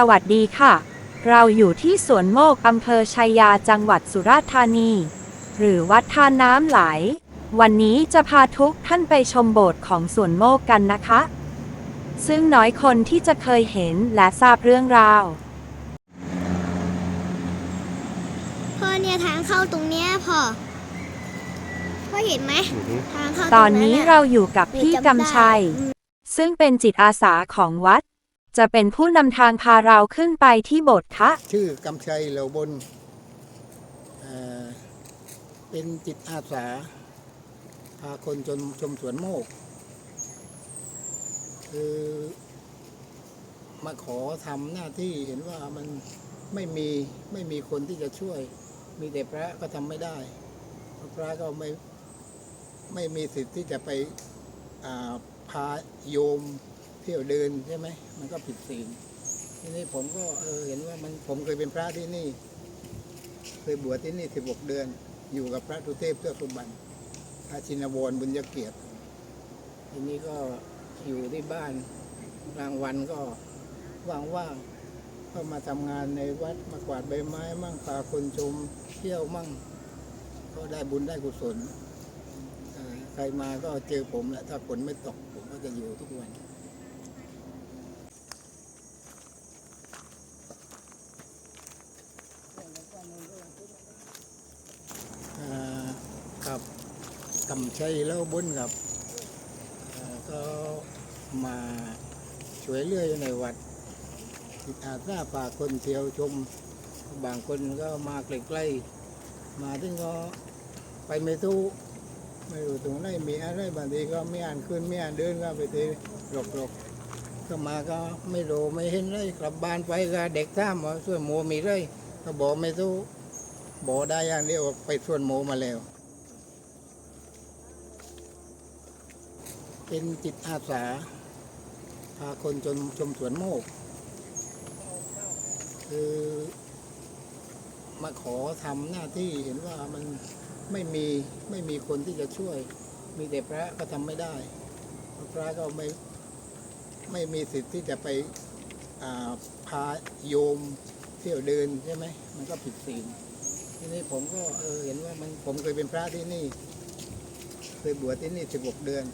สวัสดีค่ะ เราอยู่ที่สวนโมกอำเภอชัยยาจังหวัดสุราษฎร์ธานี หรือวัดทานน้ำไหล วันนี้จะพาทุกท่านไปชมโบสถ์ของสวนโมกกันนะคะ ซึ่งน้อยคนที่จะเคยเห็นและทราบเรื่องราวพ่อเนี่ยทางเข้าตรงเนี้ยพ่อ พ่อเห็นไหมทางเข้าตอนนี้เราอยู่กับพี่หนูจำได้กำชัย ซึ่งเป็นจิตอาสาของวัด จะเป็นผู้นำทางพาเราขึ้นไปที่โบสถ์คะชื่อกำชัยเหลาบนเอ่อเป็นจิตอาสา พาคนจนชมสวนโมก คือมาขอทำหน้าที่เห็นว่ามันไม่มีไม่มีคนที่จะช่วย มีแต่พระก็ทำไม่ได้เพราะพระก็ไม่ไม่มีสิทธิ์ที่จะไปอ่าพาโยม ที่ยวเดินใช่ไหมมันก็ผิดศีลทีนี้ผมก็เออเห็นว่ามันผมเคยเป็นพระที่นี่ เคยบวชที่นี่สิบหกเดือน อยู่กับพระทุเทพเพื่อสุบันพระชินวรบุญยเกียรติทีนี้ก็อยู่ที่บ้านกลางวันก็ว่างๆก็มาทำงานในวัดมากวาดใบไม้ มั่งพาคนชมเที่ยวมั่ง ก็ได้บุญได้กุศลใครมาก็เจอผมแหละถ้าฝนไม่ตกผมก็จะอยู่ทุกวัน อ่ากับ กำชัยแล้วบุญครับก็มาช่วยเลืออยในวัดจิตอาสาปากคนเที่ยวชม บางคนก็มาใกล้ๆมาถึงก็ไปไม่ตู้ไม่รู้ตรงไหนมีอะไรบางทีก็ไม่อ่านขึ้นไม่อ่านเดินก็ไปทีหลบๆก็มาก็ไม่รู้ไม่เห็นเลยกลับบ้านไปก็เด็กถามว่าส่วนโมมีไรก็บอกไม่ตู้บอกได้อย่างเดียวไปส่วนโมมาแล้ว เป็นจิตอาสา พาคนจนชมสวนโมก คือมาขอทำหน้าที่เห็นว่ามันไม่มีไม่มีคนที่จะช่วย มีแต่พระก็ทำไม่ได้ พระก็ไม่ไม่มีสิทธิ์ที่จะไปาพาโยมเที่ยวเดินใช่ไหมมันก็ผิดศีลทีนี้ผมก็เออเห็นว่ามันผมเคยเป็นพระที่นี่ เคยบวชที่นี่สิบหกเดือน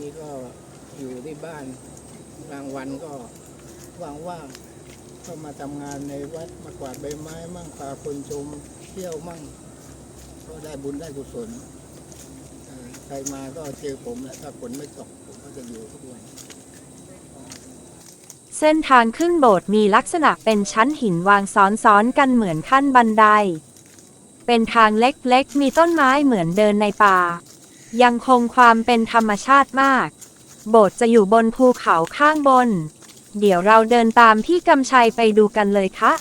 นี้ก็อยู่ที่บ้านกลางวันก็ว่างๆก็มาทำงานในวัดมากวาดใบไม้มั่งพาคนชมเที่ยวมั่ง ก็ได้บุญได้กุศลใครมาก็เจอผมแหละถ้าฝนไม่ตกผมก็จะอยู่ทุกวันเส้นทางขึ้นโบสถ์มีลักษณะเป็นชั้นหินวางซ้อนๆกันเหมือนขั้นบันได เป็นทางเล็กๆ มีต้นไม้เหมือนเดินในป่า ยังคงความเป็นธรรมชาติมาก โบสถ์จะอยู่บนภูเขาข้างบน เดี๋ยวเราเดินตามพี่กำชัยไปดูกันเลยคะ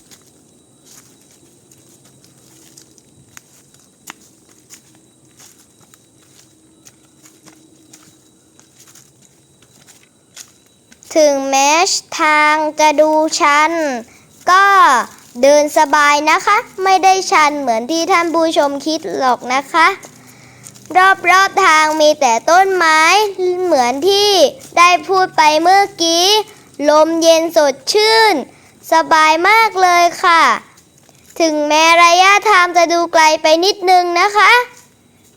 ถึงแม้ทางจะดูชัน ก็เดินสบายนะคะ ไม่ได้ชันเหมือนที่ท่านผู้ชมคิดหรอกนะคะ รอบๆทางมีแต่ต้นไม้เหมือนที่ได้พูดไปเมื่อกี้ ลมเย็นสดชื่น สบายมากเลยค่ะ ถึงแม้ระยะทางจะดูไกลไปนิดนึงนะคะ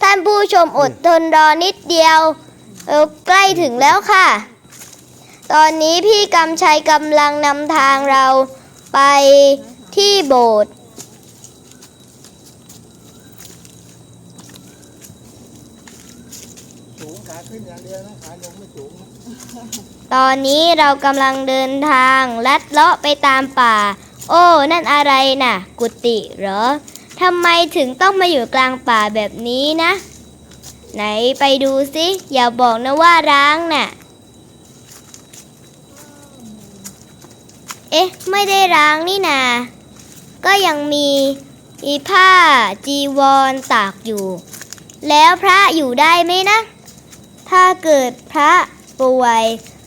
ท่านผู้ชมอดทนรอนิดเดียวใกล้ถึงแล้วค่ะ ตอนนี้พี่กำชัยกำลังนำทางเราไปที่โบสถ์ สูงขาขึ้นอย่างเดียวนะขาลงไม่สูงนะ ตอนนี้เรากำลังเดินทางลัดเลาะไปตามป่า โอ้ นั่นอะไรน่ะ กุฏิเหรอทำไมถึงต้องมาอยู่กลางป่าแบบนี้นะ ไหนไปดูสิอย่าบอกนะว่าร้างน่ะ เอ๊ะ ไม่ได้ร้างนี่นาก็ยังมีมีผ้าจีวรตากอยู่ แล้วพระอยู่ได้ไหมนะ ถ้าเกิดพระป่วย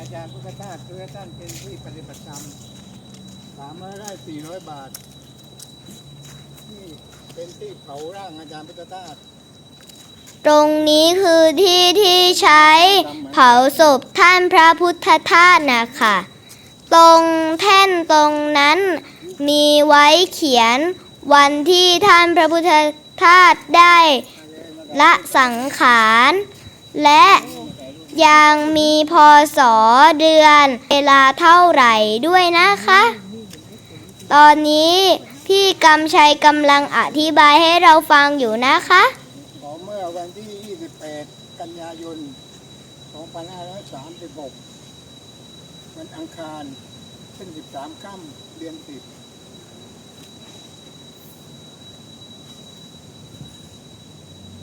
อาจารย์พุทธทาสเพื่อท่านเป็นที่ปฏิบัติธรรมสามร้อยไร่สี่ร้อยบาทนี่เป็นที่เผาร่างอาจารย์พุทธทาสตรงนี้คือที่ที่ใช้เผาศพท่านพระพุทธทาสนะคะ ตรงแท่นตรงนั้นมีไว้เขียนวันที่ท่านพระพุทธทาสได้ละสังขาร และ ยังมีพศเดือน เวลาเท่าไหร่ด้วยนะคะ ตอนนี้พี่กำชัยกำลังอธิบายให้เราฟังอยู่นะคะ ขอเมื่อวันที่ 28 กันยายน 2536 วันอังคารเป็น13 ค่ำเดือน 10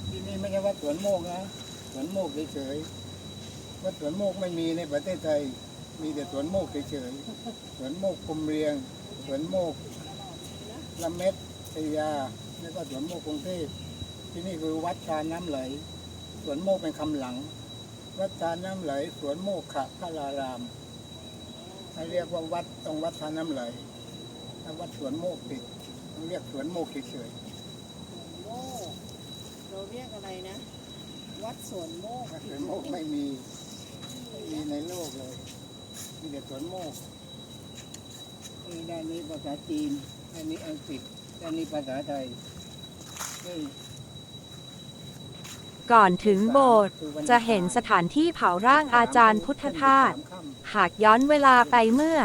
ที่นี่ไม่ใช่ว่าสวนโมกนะสวนโมกเฉยๆ ว่าสวนโมกไม่มีในประเทศไทย มีแต่สวนโมกเฉยๆสวนโมกพรมเรียงสวนโมกละเม็ดชยาแล้วก็สวนโมกกรุงเทพที่นี่คือวัดชาน้ำไหลสวนโมกเป็นคำหลัง วัดชาน้ำไหลสวนโมกขะพระรารามให้เรียกว่าวัดตรงวัดชาน้ำไหลถ้าวัดสวนโมกติดต้องเรียกสวนโมกเฉยโมกเราเรียกอะไรนะ วัดสวนโมกๆวัดสวนโมกไม่มีไมีในโลกเลยมีแต่สวนโมกนี่ด้านนี้ภาษาจีนด้านนี้อังกฤษด้านนี้ภาษาไทยนี่ก่อนถึงโบสถ์จะเห็นสถานที่เผาร่างอาจารย์พุทธทาสหากย้อนเวลาไปเมื่อ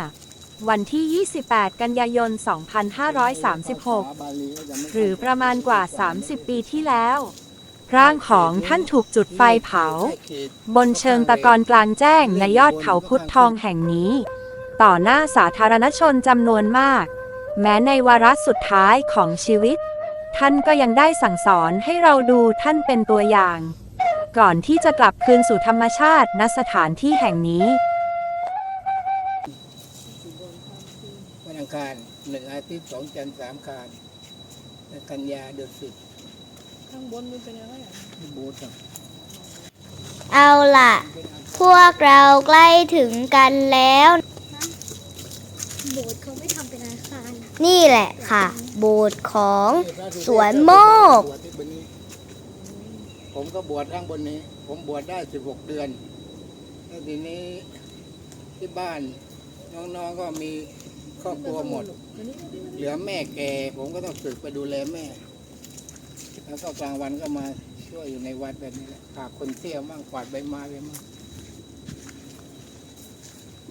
วันที่ 28 กันยายน 2536 หรือประมาณกว่า 30 ปีที่แล้ว ร่างของท่านถูกจุดไฟเผา บนเชิงตะกอนกลางแจ้งในยอดเขาพุทธทองแห่งนี้ ต่อหน้าสาธารณชนจำนวนมาก แม้ในวาระสุดท้ายของชีวิต ท่านก็ยังได้สั่งสอนให้เราดูท่านเป็นตัวอย่าง ก่อนที่จะกลับคืนสู่ธรรมชาติณสถานที่แห่งนี้วันอังคารหนึ่งอาทิตย์สองจันทร์สามคารกันยาเดือนสิบ ข้างบนมันเป็นอะไรอะบูธอะเอาล่ะ พวกเราใกล้ถึงกันแล้ว โบสถ์เขาไม่ทำเป็นอาคารนี่แหละค่ะ โบสถ์ของนี่พระสุเทพสวนโมก บวชที่บนนี้ ผมก็บวชข้างบนนี้ ผมบวชได้สิบหกเดือนแล้วทีนี้ที่บ้านน้องๆก็มีครอบครัวหมด เหลือแม่แก่ ผมก็ต้องฝึกไปดูแลแม่ แล้วก็กลางวันก็มาช่วยอยู่ในวัดแบบนี้แหละพาคนเที่ยวมั่งกวาดใบไม้ไปมั่ง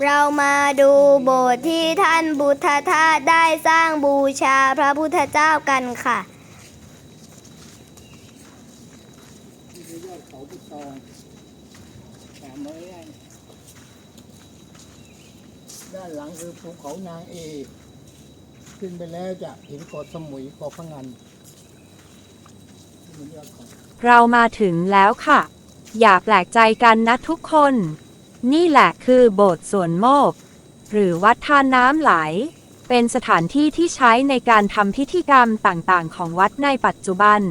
เรามาดูโบสถ์ที่ท่านบุทธทาสได้สร้างบูชาพระพุทธเจ้ากันค่ะนี่คือยอดเขาพุทธทองสามร้อยไร่ด้านหลังคือภูเขานางเอ ขึ้นไปแล้วจะเห็นเกาะสมุยเกาะพังงันนี่ เรามาถึงแล้วค่ะ อย่าแปลกใจกันนะทุกคน นี่แหละคือโบสถ์สวนโมก หรือวัดท่าน้ำไหล เป็นสถานที่ที่ใช้ในการทำพิธีกรรมต่างๆ ของวัดในปัจจุบัน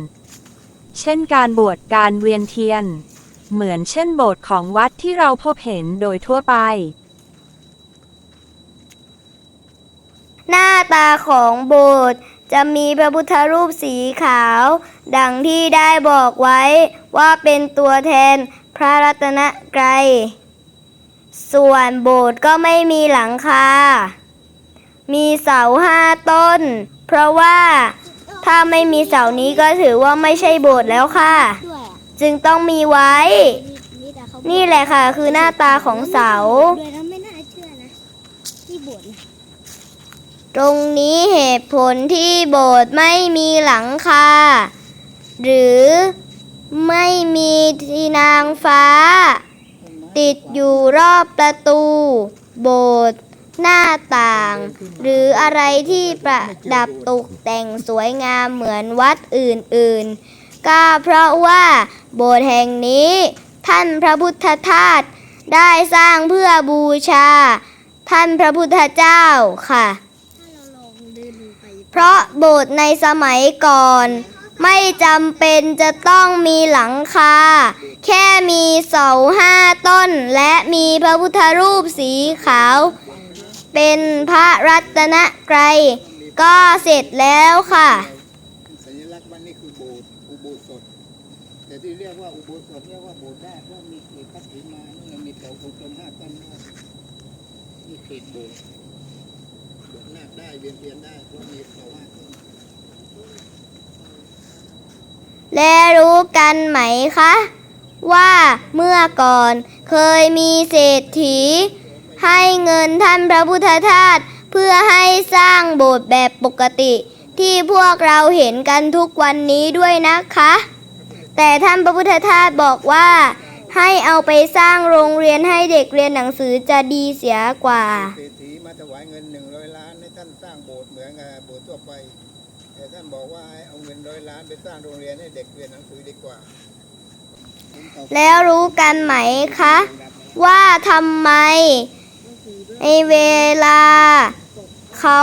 เช่นการบวชการเวียนเทียน เหมือนเช่นโบสถ์ของวัดที่เราพบเห็นโดยทั่วไป หน้าตาของโบสถ์ จะมีพระพุทธรูปสีขาว ดังที่ได้บอกไว้ว่าเป็นตัวแทนพระรัตนกรัยส่วนโบสถ์ก็ไม่มีหลังคา มีเสาห้าต้น เพราะว่าถ้าไม่มีเสานี้ก็ถือว่าไม่ใช่โบสถ์แล้วค่ะ จึงต้องมีไว้ นี่แหละค่ะคือหน้าตาของเสา ด้วยนะไม่น่าเชื่อนะ ที่โบสถ์นะ ตรงนี้เหตุผลที่โบสถ์ไม่มีหลังคา หรือไม่มีทีนางฟ้า ติดอยู่รอบประตู โบสถ์หน้าต่าง หรืออะไรที่ประดับตกแต่งสวยงามเหมือนวัดอื่นๆ ก็เพราะว่าโบสถ์แห่งนี้ ท่านพระพุทธทาสได้สร้างเพื่อบูชา ท่านพระพุทธเจ้าค่ะ เพราะโบสถ์ในสมัยก่อน ไม่จำเป็นจะต้องมีหลังคา แค่มีเสาห้าต้น และมีพระพุทธรูปสีขาว เป็นพระรัตนไกรก็เสร็จแล้วค่ะ สัญลักษณ์มันนี่คือโบสถ์อุโบสถ แต่ที่เรียกว่าอุโบสถเรียกว่าโบสถ์ได้เพราะมีเขตพัดถีมานี่มีเสาคงต้นห้าต้นด้วยนี่เขตโบสถ์ บสถ์นาคได้เวียนเทียนได้เพราะมีเสาห้าต้นและรู้กันไหมคะ ว่าเมื่อก่อนเคยมีเศรษฐี ให้เงินท่านพระพุทธทาสเพื่อให้สร้างโบสถ์แบบปกติ ที่พวกเราเห็นกันทุกวันนี้ด้วยนะคะ แต่ท่านพระพุทธทาสบอกว่า ให้เอาไปสร้างโรงเรียนให้เด็กเรียนหนังสือจะดีเสียกว่า เศรษ บอกว่าเอาเงินร้อยล้านไปสร้างโรงเรียนให้เด็กเรียนหนังสือดีกว่า แล้วรู้กันไหมคะ ว่าทำไมในเวลาเขา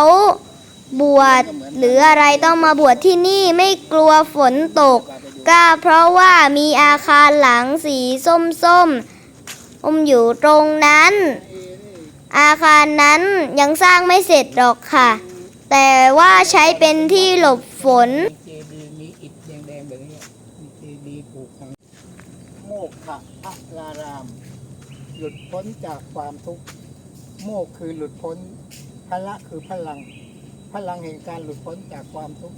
บวชหรืออะไรต้องมาบวชที่นี่ไม่กลัวฝนตกก็เพราะว่ามีอาคารหลังสีส้มๆอมอยู่ตรงนั้น อาคารนั้นยังสร้างไม่เสร็จหรอกค่ะ แต่ว่าใช้เป็นที่หลบฝนมีเจดีย์มีอิฐแดงๆแบบนี้มีเจดีย์ปลูกของโมกขะพระราราม หลุดพ้นจากความทุกข์ โมกคือหลุดพ้นพละคือพลัง พลังแห่งการหลุดพ้นจากความทุกข์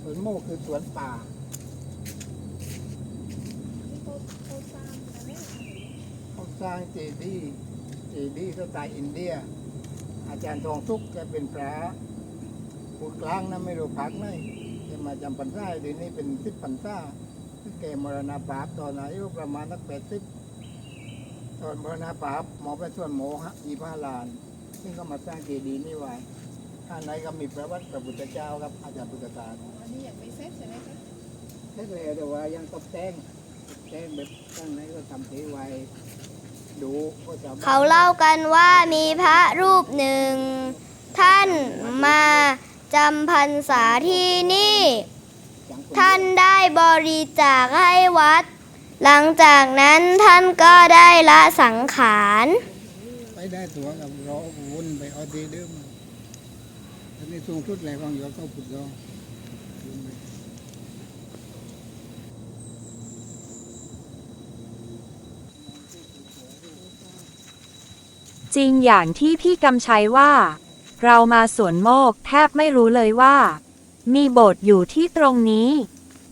สวนโมกคือสวนป่า เขาสร้างเจดีย์เจดีย์สไตล์อินเดีย อาจารย์ทองทุกแกเป็นพระผู้กลางนะไม่รู้พักไหนแกมาจำพรรษาเดี๋ยวนี้เป็นสิบพรรษาซึ่งแกมรณภาพตอนอายุประมาณนักแปดสิบตอนมรณภาพหมอไปส่วนหมอฮะยี่ห้าล้านซึ่งก็มาสร้างเจดีย์นี่ไว้ข้างในก็มีประวัติพระพุทธเจ้าครับอาจารย์พุทธตาลอันนี้อยากไปเซ็ตใช่ไหมคะแค่เลยแต่ว่ายังตกแต่งตกแต่งแบบข้างในก็ทำเทไว้ดูก็จะ เขาเล่ากันว่ามีพระรูปหนึ่ง ท่านมาจำพรรษาที่นี่ ท่านได้บริจาคให้วัด หลังจากนั้นท่านก็ได้ละสังขารไปได้ตัวกับรอวุ่นไปเอาดีเดิมอันนี้สูงสุดแหล่ของอยู่ก็ผุดรอวุ่นไป จริงอย่างที่พี่กำชัยว่า เรามาสวนโมกแทบไม่รู้เลยว่า มีโบสถ์อยู่ที่ตรงนี้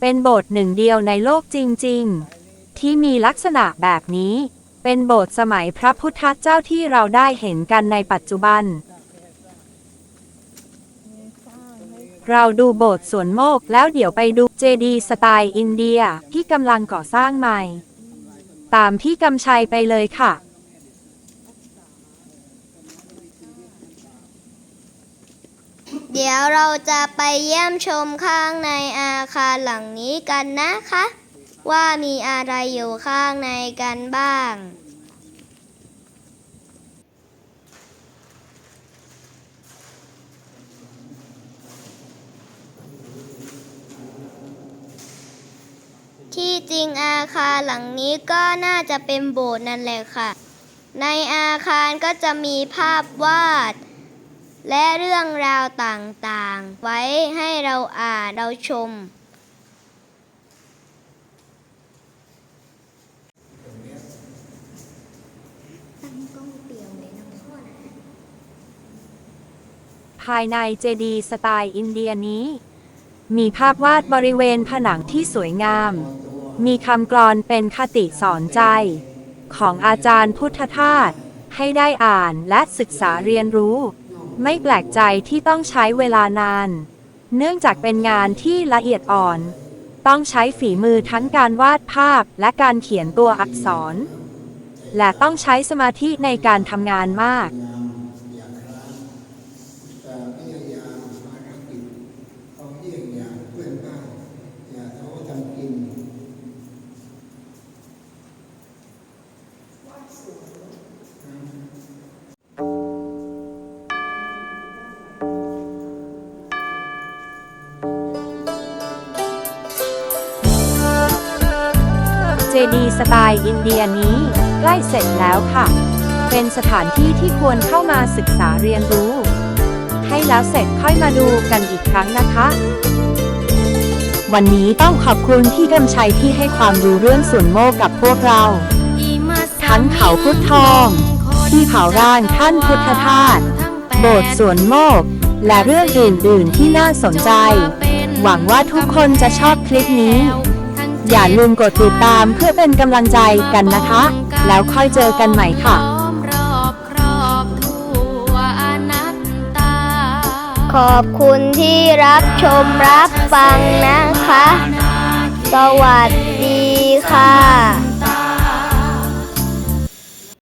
เป็นโบสถ์หนึ่งเดียวในโลกจริง ๆ ที่มีลักษณะแบบนี้ เป็นโบสถ์สมัยพระพุทธเจ้าที่เราได้เห็นกันในปัจจุบัน เราดูโบสถ์สวนโมกแล้วเดี๋ยวไปดูเจดีสไตล์อินเดียที่กำลังก่อสร้างใหม่ ตามพี่กำชัยไปเลยค่ะ เดี๋ยวเราจะไปเยี่ยมชมข้างในอาคารหลังนี้กันนะคะ ว่ามีอะไรอยู่ข้างในกันบ้าง ที่จริงอาคารหลังนี้ก็น่าจะเป็นโบสถ์นั่นแหละค่ะ ในอาคารก็จะมีภาพวาด และเรื่องราวต่างๆ ไว้ให้เราอ่านเราชม ภายในเจดีย์สไตล์อินเดียนี้ มีภาพวาดบริเวณผนังที่สวยงาม มีคำกลอนเป็นคติสอนใจ ของอาจารย์พุทธทาสให้ได้อ่านและศึกษาเรียนรู้ ไม่แปลกใจที่ต้องใช้เวลานาน เนื่องจากเป็นงานที่ละเอียดอ่อน ต้องใช้ฝีมือทั้งการวาดภาพและการเขียนตัวอักษร และต้องใช้สมาธิในการทำงานมาก ดีย์สไตล์อินเดียนี้ใกล้เสร็จแล้วค่ะ เป็นสถานที่ที่ควรเข้ามาศึกษาเรียนรู้ ให้แล้วเสร็จค่อยมาดูกันอีกครั้งนะคะ วันนี้ต้องขอบคุณพี่กำชัยที่ให้ความรู้เรื่องส่วนโมกกับพวกเรา ทั้งเขาพุทธทอง ที่เผาร่างท่านพุทธทาสโบสถ์สวนโมก และเรื่องอื่นๆที่น่าสนใจ หวังว่าทุกคนจะชอบคลิปนี้ อย่าลืมกดติดตามเพื่อเป็นกำลังใจกันนะคะ แล้วค่อยเจอกันใหม่ค่ะ ขอบคุณที่รับชมรับฟังนะคะ สวัสดีค่ะ